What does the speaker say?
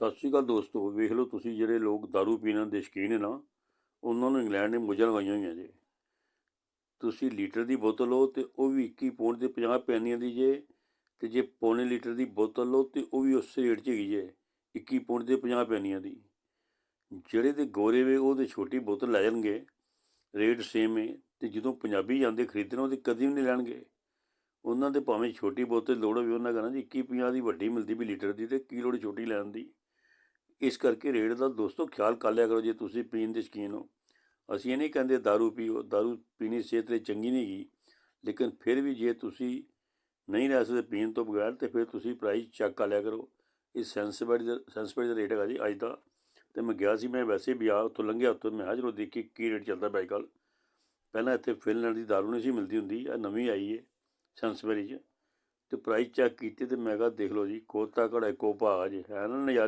ਸਤਿ ਸ਼੍ਰੀ ਅਕਾਲ ਦੋਸਤੋ, ਵੇਖ ਲਓ ਤੁਸੀਂ ਜਿਹੜੇ ਲੋਕ दारू ਪੀਣ ਦੇ ਸ਼ੌਕੀਨ ਨੇ ਨਾ, ਉਹਨਾਂ ਨੂੰ ਇੰਗਲੈਂਡ ਨੇ ਮੁੱਝਾਂ ਲਗਾਈਆਂ ਹੋਈਆਂ ਜੇ। ਤੁਸੀਂ ਲੀਟਰ ਦੀ ਬੋਤਲ ਲਓ ਤੇ ਉਹ ਵੀ 21 ਪੌਂਡ ਦੇ 50 ਪੈਨੀਆਂ ਦੀ ਜੇ, ਤੇ ਜੇ ਪੌਣੇ ਲੀਟਰ ਦੀ ਬੋਤਲ ਲਓ ਤੇ ਉਹ ਵੀ ਉਸੇ ਰੇਟ 'ਚ ਹੈਗੀ ਜੇ 21 ਪੌਂਡ ਦੇ 50 ਪੈਨੀਆਂ ਦੀ। ਜਿਹੜੇ ਤੇ ਗੋਰੇ ਵੇ, ਉਹ ਤੇ ਛੋਟੀ ਬੋਤਲ ਲੈ ਜਾਣਗੇ, ਰੇਟ ਸੇਮ ਹੈ ਤੇ ਜਦੋਂ ਪੰਜਾਬੀ ਜਾਂਦੇ ਖਰੀਦਣ ਉਹਦੇ ਤੇ ਕਦੀ ਵੀ ਨਹੀਂ ਲੈਣਗੇ। ਉਹਨਾਂ ਦੇ ਭਾਵੇਂ ਛੋਟੀ ਬੋਤਲ ਲੋੜ ਹੋਵੇ, ਉਹਨਾਂ ਕਹਿੰਦਾ ਜੀ 21 50 ਦੀ ਵੱਡੀ ਮਿਲਦੀ ਵੀ ਲੀਟਰ ਦੀ ਤੇ ਕੀ ਲੋੜ ਛੋਟੀ ਲੈਣ ਦੀ। ਇਸ ਕਰਕੇ ਰੇਟ ਦਾ ਦੋਸਤੋ ਖਿਆਲ ਕਰ ਲਿਆ ਕਰੋ ਜੇ ਤੁਸੀਂ ਪੀਣ ਦੇ ਸ਼ੌਕੀਨ ਹੋ ਅਸੀਂ ਇਹ ਨਹੀਂ ਕਹਿੰਦੇ दारू ਪੀਓ दारू ਪੀਣੀ ਸਿਹਤ ਲਈ ਚੰਗੀ ਨਹੀਂ ਗੀ ਲੇਕਿਨ ਫਿਰ ਵੀ ਜੇ ਤੁਸੀਂ ਨਹੀਂ ਰਹਿ ਸਕਦੇ ਪੀਣ ਤੋਂ ਬਗੈਰ ਤੇ ਫਿਰ ਤੁਸੀਂ ਪ੍ਰਾਈਸ ਚੈੱਕ ਕਰ ਲਿਆ ਕਰੋ ਇਹ ਸੈਂਸਬਾਈਡ ਦਾ ਸੈਂਸਬਾਈਡ ਦਾ ਰੇਟ ਹੈਗਾ ਜੀ ਅੱਜ ਦਾ ਤੇ ਮੈਂ ਗਿਆ ਸੀ ਮੈਂ ਵੈਸੇ ਵੀ ਆ ਉੱਥੋਂ ਲੰਘਿਆ ਉੱਥੋਂ ਮੈਂ ਹਾਜ਼ਰੋ ਦੇਖੀ ਕੀ ਰੇਟ ਚੱਲਦਾ ਪਿਆ ਕੱਲ ਪਹਿਲਾਂ ਇੱਥੇ ਫਿਨਲੈਂਡ ਦੀ दारू ਨਹੀਂ ਸੀ ਮਿਲਦੀ ਹੁੰਦੀ ਆ ਨਵੀਂ ਆਈ ਹੈ ਸੈਂਸਬਰੀ 'ਚ ਤੇ ਪ੍ਰਾਈਸ ਚੈੱਕ ਕੀਤੇ ਤੇ ਮੈਂ ਕਿਹਾ ਦੇਖ ਲਓ ਜੀ ਕੋਤਾ ਘੜਾ ਕੋ ਭਾਅ ਜੀ ਹੈ ਨਾ ਨਜ਼ਾਰੇ